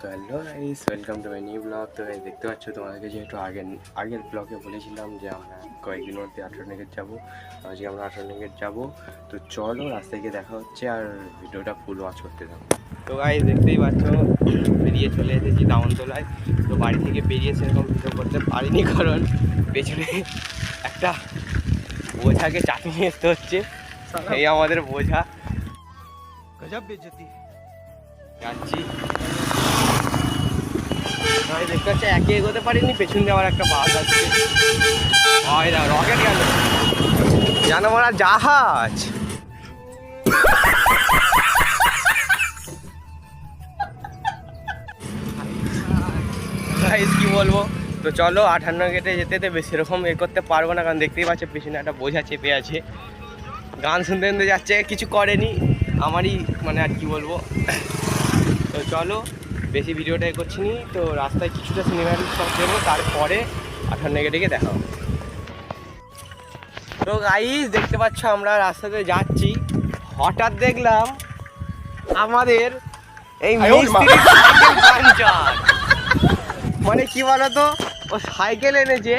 তো hello guys welcome to my new blog তো guys দেখতে পাচ্ছ তোমাদেরকে যেহেতু আগে আগের ব্লগে বলেছিলাম যে আমরা কয়েকদিন মধ্যে আঠারোনিকের যাব। আজকে আমরা আঠারোনিকের যাব। তো চলো রাস্তায় গিয়ে দেখা হচ্ছে আর ভিডিওটা ফুল ওয়াচ করতে থাকো। তো গাইস দেখতেই পাচ্ছ বেরিয়ে চলে এসেছি দামনতলায় তো বাড়ি থেকে বেরিয়ে সেরকম ভিডিও করতে পারিনি কারণ পেছনে একটা বোঝাকে চাপি নিয়ে আসতে হচ্ছে এই আমাদের বোঝা। গজব বেজতি যাচ্ছি। আমি দেখতে পাচ্ছি একে এগোতে পারিনি পেছন দিয়ে আবার একটা বাস আসছে। হয় না রকেট গেল। জানো মারা জাহাজ। Guys, কি বলব? তো চলো আঠান্ন গেটে যেতে যেতে বেশি এরকম এ করতে পারব না কারণ দেখতেই পাচ্ছে পেছনে একটা বোঝা চেপে আছে। গান শুনতে শুনতে যাচ্ছে কিছু করেনি। আমারই মানে আর কি বলব? তো চলো বেশি ভিডিওটা এ করছি নি তো রাস্তায় কিছুটা সিনেমাটিক সব দেবো তারপরে আঠান্ন গেটে গিয়ে দেখা হবে। তো গাইস দেখতে পাচ্ছ আমরা রাস্তাতে যাচ্ছি। হঠাৎ দেখলাম আমাদের এই মানে কি বলতো ও সাইকেল এনেছে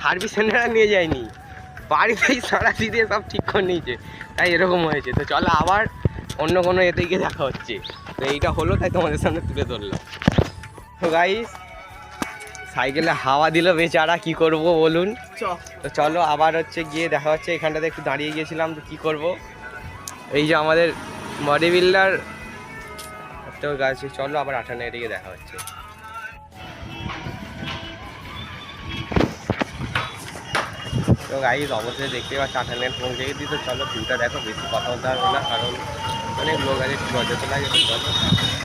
সার্ভিস সেন্টারে নিয়ে যায়নি। বাড়িতেই সারাশি দিয়ে সব ঠিক করে নিয়েছে। তাই এরকম হয়েছে। তো চলো আবার অন্য কোনো এতে গিয়ে দেখা হচ্ছে। এইটা হলো তাই তোমাদের সামনে তুলে ধরলাম। তো গাইস সাইকেলে হাওয়া দিল বেচারা কি করব বলুন? তো চলো আবার হচ্ছে গিয়ে দেখা হচ্ছে এখানটাতে একটু দাঁড়িয়ে গিয়েছিলাম তো কী করব? এই যে আমাদের বডি বিল্ডার তো গাছ চলো আবার আঠান্ন এদিকে দেখা হচ্ছে। তো গাইজ অবশ্যই দেখতে পাচ্ছি আঠান্ন পৌঁছে গেছি তো চলো ভিউটা দেখো বেশি কথা বলতে হবে না কারণ অনেক লোক আছে একটু লজ্জা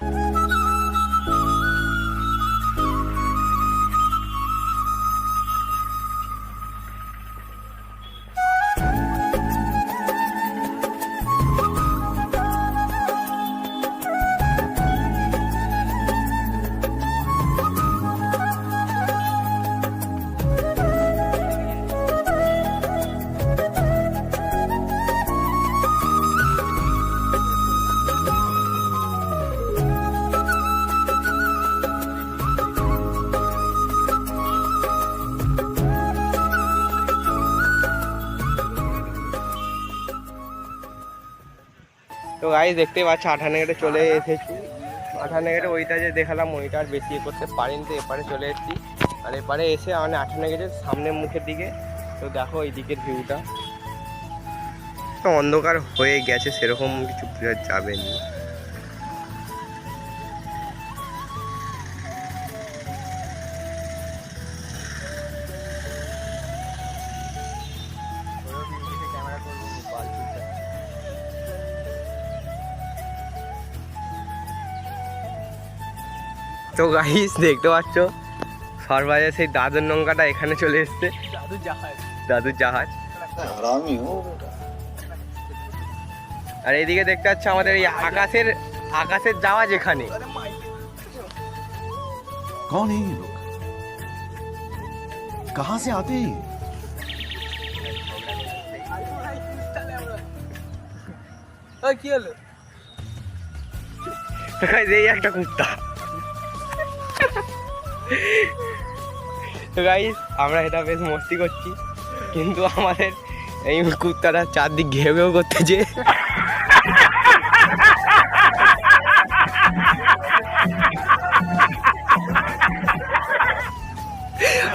গাইজ দেখতে পাচ্ছি আঠান্ন গেটে চলে এসেছি। আঠান্ন গেটে ওইটা যে দেখালাম, ওইটা আর বেশি করতে পারিনি তো, এপারে চলে এসেছি। আর এপারে এসে মানে আঠান্ন গেটের সামনের মুখের দিকে, তো দেখো এই দিকের ভিউটা অন্ধকার হয়ে গেছে, সেরকম কিছু যাবে না। তো গাইস দেখতে পাচ্ছ সরবাজে সেই দাদুর নৌকাটা এখানে চলে এসছে जादू जहाज দাদুর জাহাজ हरामी हो बेटा আর এইদিকে দেখতে পাচ্ছ আমাদের এই আকাশের আকাশের জাহাজ এখানে कौन है ये लोग कहाँ से आते हैं ये? ওই কি হলো তো guys, এই একটা কুত্তা তো গাইস আমরা এটা বেশ মস্তি করছি। কিন্তু আমাদের এই কুত্তাটা চারদিক ঘেউ ঘেউ করতেছে।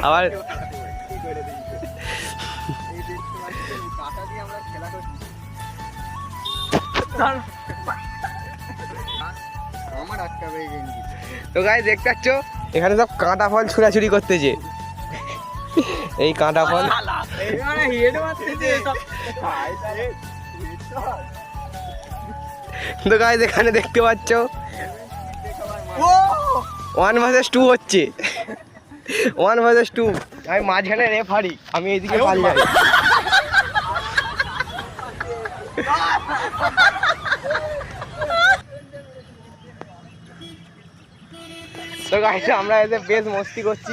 আবার কাঁটা দিয়ে খেলা তো গাই দেখতে পাচ্ছ? এখানে সব কাঁটা ফল ছুড়াছুড়ি করতেছে। এই কাঁটা ফল তো গাইজ এখানে দেখতে পাচ্ছ? ওয়ান ভার্সেস টু হচ্ছে। ওয়ান ভার্সেস টু আমি মাঝখানে রে রেফারি আমি এইদিকে পাল তো গাইজ আমরা এসে বেশ মস্তি করছি।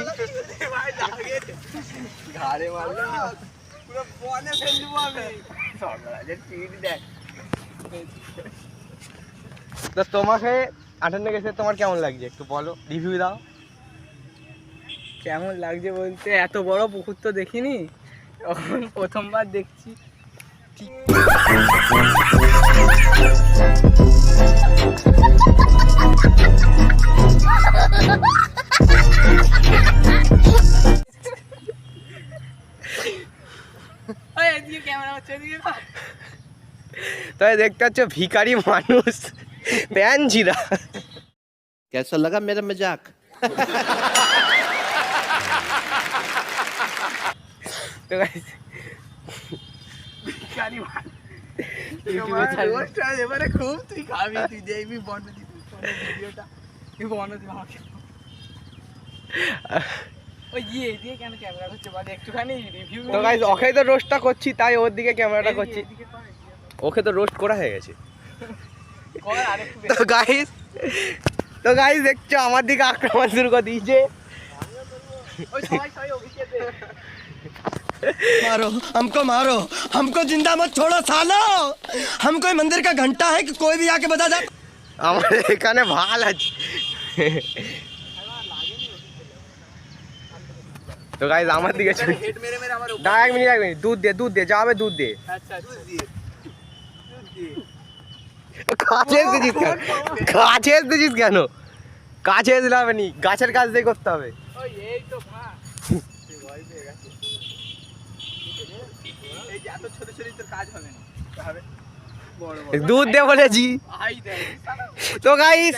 তো তোমাকে আটান্ন কেসে তোমার কেমন লাগছে? একটু বলো রিভিউ দাও। কেমন লাগছে বলতে? এত বড় পুকুর তো দেখিনি। তখন প্রথমবার দেখছি। ওই তাই দেখতে পাচ্ছ ভিখারি মানুষ প্যান ছিঁড়া कैसा लगा मेरा मजाक তো guys, ভিখারি মানুষ। YouTube এ তোমার ছাড়বে। রোস্টটা এবারে খুব তুই খাবি তুই দেখবি বন্ধ দিবি ভিডিওটা তুই বন্ধ দিবি আমাকে ওই ইয়ে দিয়ে কেন ক্যামেরা করছে বলে একটুখানি রিভিউ তো গাইজ ওকে তো রোস্টটা করছি তাই ওর দিকে ক্যামেরাটা করছি ওকে তো রোস্ট করা হয়ে গেছে কর আরেকটু তো গাইজ তো গাইজ দেখছো আমার দিকে আক্রমণ শুরু করে দিয়েছে ওই সবাই সবাই অভিষেক দে। मारो हमको मारो हमको जिंदा मत छोड़ो सालो हम कोई मंदिर का घंटा है कि कोई भी आके बता दे আমার এখানে ভাল আছে তো গাইজ আমার দিকে ছুটে হেড মেরে মেরে আমার উপর না এক মিনিট এক মিনিট দুধ দে দুধ দে যাবে দুধ দে আচ্ছা আচ্ছা দিয়ে দিয়ে কাছে এসেছিস কেন কাছে। এসেছিস কেন? কাছে এসলে হবে নি। গাছের কাজ দিয়ে করতে হবে। দুধ দে বলেছি। তো গাইস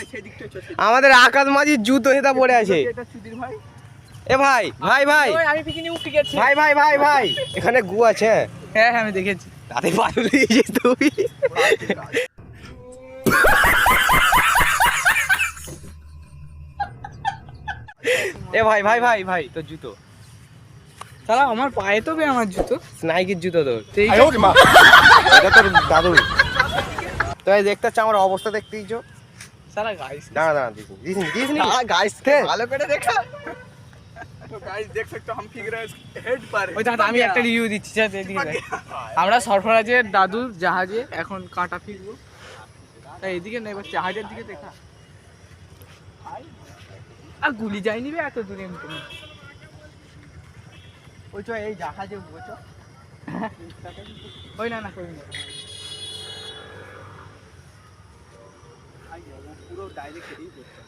আমাদের আকাশ মাঝির জুতো হেতা পড়ে আছে। এ ভাই ভাই ভাই। ভাই ভাই ভাই ভাই। এখানে গু আছে। হ্যাঁ হ্যাঁ আমি দেখেছি। তাতে পারু তুই। এ ভাই ভাই ভাই ভাই তোর জুতো। তারা আমার পায়ে তো বে আমার জুতো। নাইকির জুতো তোর। এটা তোর দাদু। তো দেখতে হচ্ছে আমার অবস্থা দেখতেই চো। সারা গাইস না না দিস দিস না। গাইস কে? ভালো করে দেখা। আমরা সরফরাজের দাদুর জাহাজে এখন কাটা ফিরবো। তাই এদিকে নেই জাহাজের দিকে দেখা। আর গুলি যায়নি বে এত দূরে এমনি ওই চ এই জাহাজে উঠবো চ ওই না না কই না।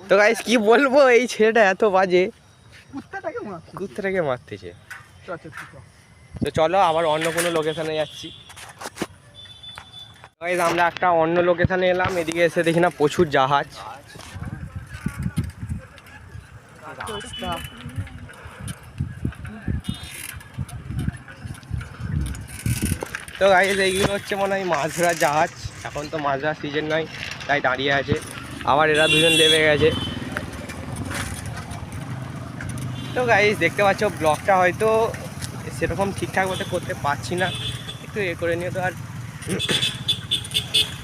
তো গাইস কি বলব এই ছেলেটা এত বাজে। কুত্তাটাকে মার কুত্তাটাকে মারতেছে। তো চলো আবার অন্য কোনো লোকেশনে যাচ্ছি। গাইস আমরা একটা অন্য লোকেশনে এলাম এদিকে এসে দেখি না প্রচুর জাহাজ। তো গাইস এইগুলো হচ্ছে মনে হয় মাছ ধরার জাহাজ। এখন তো মাছ ধরার সিজন নয়, তাই দাঁড়িয়ে আছে। আবার এরা দুজন লেবে গেছে। তো গাইস দেখতে পাচ্ছ ব্লগটা হয়তো সেরকম ঠিকঠাক মতো করতে পারছি না। একটু এ করে নিও তো আর।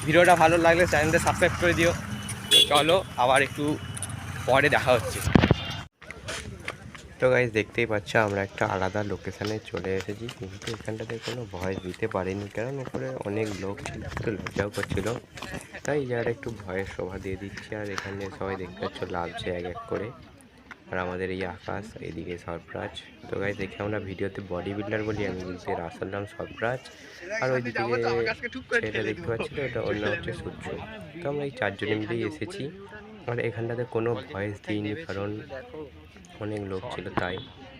ভিডিওটা ভালো লাগলে চ্যানেলটা সাবস্ক্রাইব করে দিও। চলো, আবার একটু পরে দেখা হচ্ছে। তো গাইজ দেখতেই পাচ্ছ আমরা একটা আলাদা লোকেশানে চলে এসেছি। কিন্তু এখানটাতে কোনো ভয়েস দিতে পারিনি কারণ ওপরে অনেক লোক ছিল একটু লজ্জাও করছিল। তাই জায়গাটা একটু ভয়ের শোভা দিয়ে দিচ্ছি আর এখানে সবাই দেখতে পাচ্ছ লাভছে এক এক করে। আর আমাদের এই আকাশ এদিকে সরপ্রাজ তো গাইজ দেখে আমরা ভিডিওতে বডি বিল্ডার বলি আমি এর আসল নাম সরপ্রাজ আর ওই দিকে সেটা দেখতে পাচ্ছিল ওটা ওর নাম হচ্ছে সূর্য তো আমরা এই চারজনে মিলেই এসেছি। আর এখানটাতে কোনো ভয়েস দিইনি কারণ অনেক লোক ছিল তাই।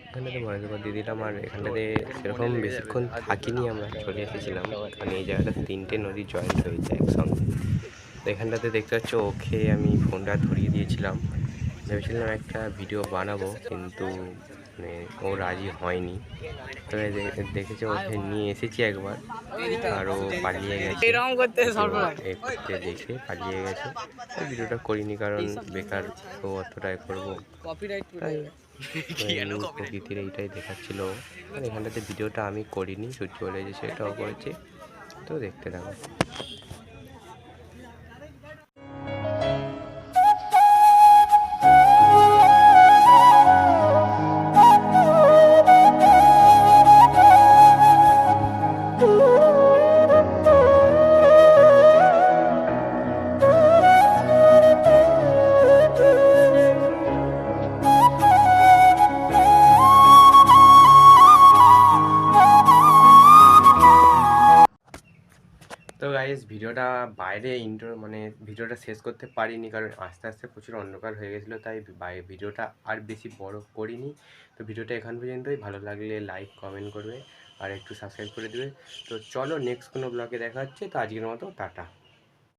এখানটাতে ভয়েস ওভার দিয়ে আমার আর এখানটাতে সেরকম বেশিক্ষণ থাকিনি আমরা চলে এসেছিলাম। কারণ এই জায়গাটা তিনটে নদী জয়েন্ট হয়েছে একসঙ্গে। তো এখানটাতে দেখতে পাচ্ছ ওকে আমি ফোনটা ধরিয়ে দিয়েছিলাম। ভেবেছিলাম একটা ভিডিও বানাবো কিন্তু মানে ও রাজি হয়নি। তো এই দে- ওকে নিয়ে এসেছি একবার। আর ও পালিয়ে গেছে। করতে দেখে পালিয়ে গেছে। ভিডিওটা করিনি কারণ বেকার ও অতটাই করব। প্রকৃতির এইটাই দেখাচ্ছিল এখানটাতে ভিডিওটা আমি করিনি সূর্য বলে যে সেটাও করেছে। তো দেখতে থাকো। গাইস ভিডিওটা বাইরে ইন্টো মানে ভিডিওটা শেষ করতে পারিনি, কারণ আস্তে আস্তে প্রচুর অন্ধকার হয়ে গেছিল, তাই ভিডিওটা আর বেশি বড় করিনি। তো ভিডিওটা এখান পর্যন্তই, ভালো লাগলে লাইক কমেন্ট করবে, আর একটু সাবস্ক্রাইব করে দেবে। তো চলো নেক্সট কোনো ব্লগে দেখা হচ্ছে, তো আজকের মতো, টাটা।